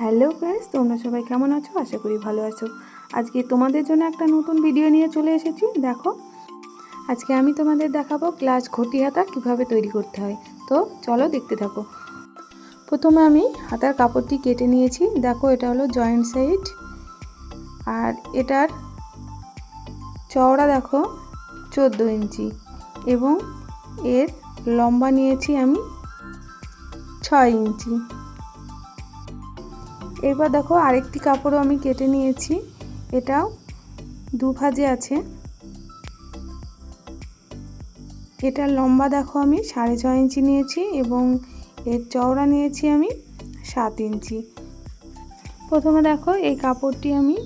Hello friends, তোমরা সবাই কেমন আছো? আশা করি ভালো আছো। আজকে তোমাদের জন্য একটা নতুন ভিডিও নিয়ে চলে এসেছি, দেখো। আজকে আমি তোমাদের দেখাবো গ্লাস ঘটি হাতা কীভাবে তৈরি করতে হয়। তো চলো দেখতে থাকো। প্রথমে আমি হাতার কাপড়টি কেটে নিয়েছি। দেখো, এটা হলো জয়েন্ট সাইড আর এটার চওড়া, দেখো, চোদ্দ ইঞ্চি। এবং এর লম্বা নিয়েছি আমি ছয় ইঞ্চি। এরপর দেখো আরেকটি কাপড়ও আমি কেটে নিয়েছি। এটাও দু ভাজে আছে। এটার লম্বা দেখো আমি, সাড়ে ছয় ইঞ্চি নিয়েছি এবং এর চওড়া নিয়েছি আমি সাত ইঞ্চি। প্রথমে দেখো এই কাপড়টি আমি,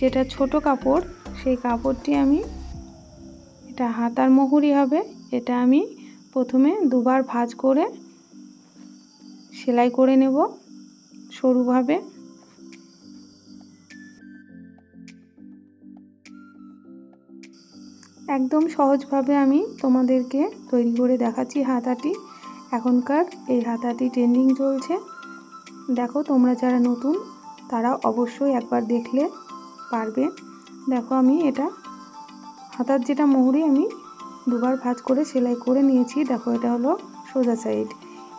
যেটা ছোট কাপড়, সেই কাপড়টি আমি, এটা হাতার মহুরি হবে, এটা আমি প্রথমে দুবার ভাঁজ করে সেলাই করে নেব। সরুভাবে একদম সহজভাবে আমি তোমাদেরকে তৈরি করে দেখাচ্ছি হাতাটি। এখনকার এই হাতাটি ট্রেন্ডিং চলছে। দেখো তোমরা যারা নতুন, তারা অবশ্যই একবার দেখলে পারবে। দেখো আমি এটা, হাতার যেটা মোহরি আমি দুবার ভাঁজ করে সেলাই করে নিয়েছি। দেখো এটা হলো সোজা সাইড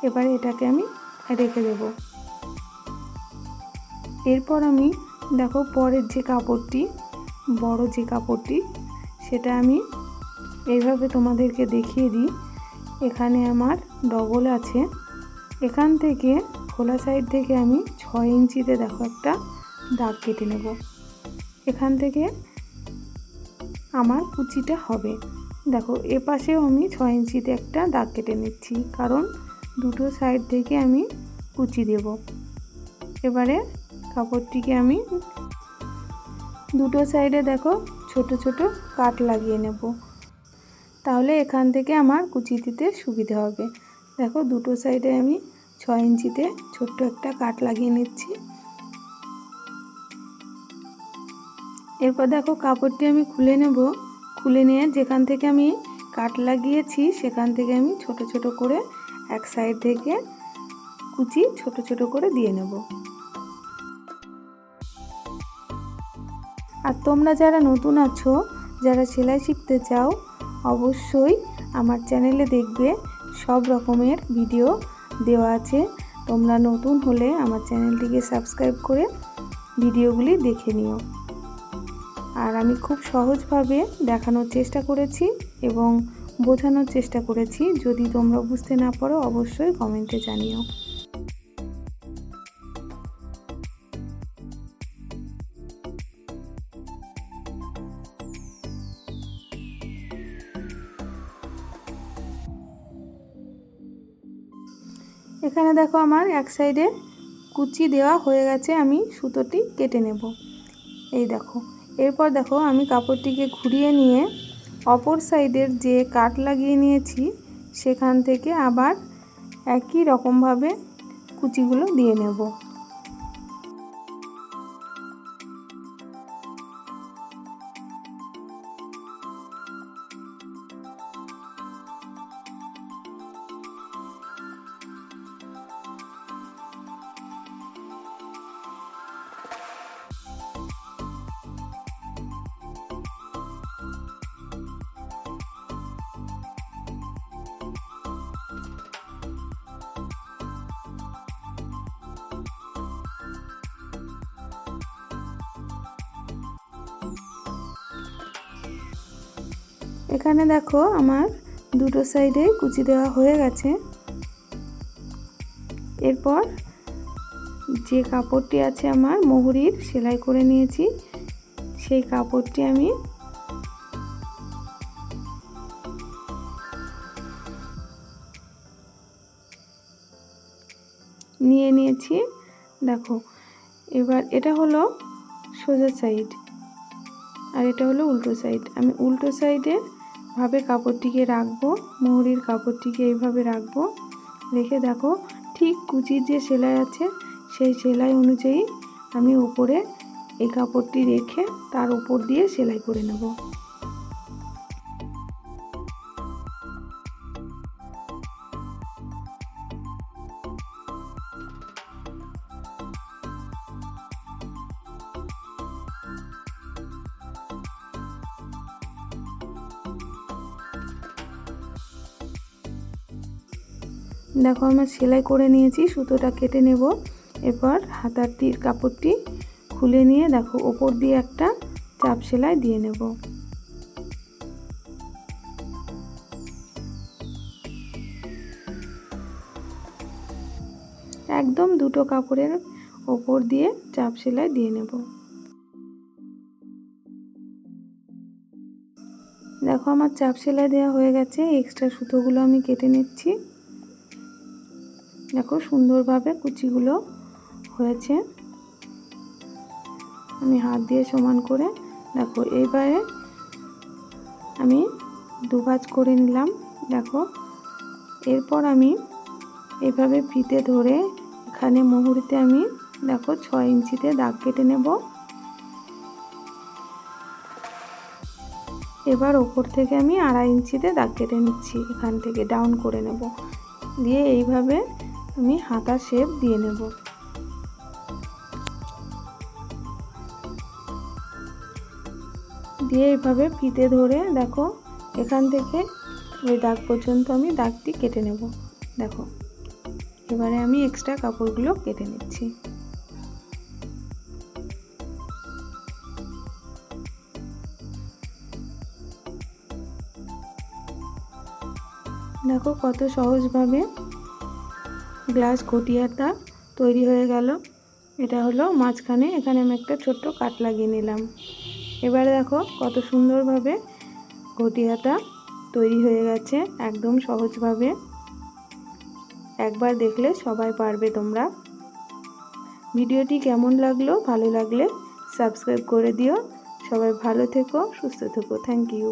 এবারে এটাকে আমি রেখে দেব। এরপর আমি, দেখো পরের যে কাপড়টি, বড় যে কাপড়টি, সেটা আমি এইভাবে তোমাদেরকে দেখিয়ে দিই। এখানে আমার ডবল আছে। এখান থেকে খোলা সাইড থেকে আমি ছয় ইঞ্চিতে দেখো একটা দাগ কেটে নেব। এখান থেকে আমার কুচিটা হবে। দেখো, এ পাশেও আমি ছয় ইঞ্চিতে একটা দাগ কেটে নিচ্ছি, কারণ দুটো সাইড থেকে আমি কুচি দেব। এবারে কাপড়টিকে আমি দুটো সাইডে দেখো ছোট ছোট কাট লাগিয়ে নেব। তাহলে এখান থেকে আমার কুচি দিতে সুবিধা হবে। দেখো দুটো সাইডে আমি ছ ইঞ্চিতে ছোট্ট একটা কাট লাগিয়ে নিচ্ছি। এরপর দেখো কাপড়টি আমি খুলে নেব। খুলে নিয়ে যেখান থেকে আমি কাট লাগিয়েছি, সেখান থেকে আমি ছোট ছোট করে এক সাইড থেকে কুচি ছোট ছোট করে দিয়ে নেব। আর তোমরা যারা নতুন আছো, যারা সেলাই শিখতে চাও, অবশ্যই আমার চ্যানেলে দেখবে সব রকমের ভিডিও দেওয়া আছে। তোমরা নতুন হলে আমার চ্যানেলটিকে সাবস্ক্রাইব করে ভিডিওগুলি দেখে নিও। আর আমি খুব সহজভাবে দেখানোর চেষ্টা করেছি এবং বোঝানোর চেষ্টা করেছি। যদি তোমরা বুঝতে না পারো, অবশ্যই কমেন্টে জানিও। এখানে দেখো আমার এক সাইডে কুচি দেওয়া হয়ে গেছে, আমি সুতোটি কেটে নেব। এই দেখো, এরপর দেখো আমি কাপড়টিকে ঘুরিয়ে নিয়ে অপর সাইডের যে কাট লাগিয়ে নিয়েছি, সেখান থেকে আবার একই রকমভাবে কুচিগুলো দিয়ে নেব। এখানে দেখো আমার দুটো সাইডে কুচি দেওয়া হয়ে গেছে। এরপর যে কাপড়টি আছে আমার মোহরির, সেলাই করে নিয়েছি। সেই কাপড়টি আমি নিয়ে নিয়েছি। দেখো, এবার এটা হলো সোজা সাইড আর এটা হলো উল্টো সাইড। আমি উল্টো সাইডে ভাবে কাপড়টিকে রাখব মৌরির কাপড়টিকে এইভাবে রাখব। রেখে দেখো, ঠিক কুচির যে সেলাই আছে, সেই সেলাই অনুযায়ী আমি উপরে এই কাপড়টি রেখে তার উপর দিয়ে সেলাই করে নেব। দেখো আমার সেলাই করে নিয়েছি, সুতোটা কেটে নেব। এরপর হাতারটির কাপড়টি খুলে নিয়ে দেখো, ওপর দিয়ে একটা চাপ সেলাই দিয়ে নেব। একদম দুটো কাপড়ের ওপর দিয়ে চাপ সেলাই দিয়ে নেব। দেখো আমার চাপ সেলাই দেওয়া হয়ে গেছে এক্সট্রা সুতোগুলো আমি কেটে নিচ্ছি। দেখো সুন্দরভাবে কুচিগুলো হয়েছে। আমি হাত দিয়ে সমান করে দেখো, এইবারে আমি দুভাজ করে নিলাম, দেখো। এরপর আমি এভাবে ফিতে ধরে এখানে মুহুরিতে আমি দেখো ছয় ইঞ্চিতে দাগ কেটে নেব। এবার ওপর থেকে আমি আড়াই ইঞ্চিতে দাগ কেটে নিচ্ছি, এখান থেকে ডাউন করে নেব। দিয়ে এইভাবে আমি হাতা শেপ দিয়ে নেব। দিয়ে এইভাবে ফিতে ধরে দেখো, এখান থেকে ওই দাগ পর্যন্ত আমি দাগটি কেটে নেব। দেখো, এবারে আমি এক্সট্রা কাপড়গুলো কেটে নিচ্ছি। দেখো কত সহজভাবে গ্লাস ঘটিয়াটা তৈরি হয়ে গেল। এটা হলো মাঝখানে, এখানে আমি একটা ছোট্ট কাট লাগিয়ে নিলাম। এবারে দেখো কত সুন্দরভাবে ঘটিয়াটা তৈরি হয়ে গেছে, একদম সহজভাবে। একবার দেখলে সবাই পারবে তোমরা। ভিডিওটি কেমন লাগল, ভালো লাগলে সাবস্ক্রাইব করে দিও। সবাই ভালো থেকো, সুস্থ থেকো। Thank you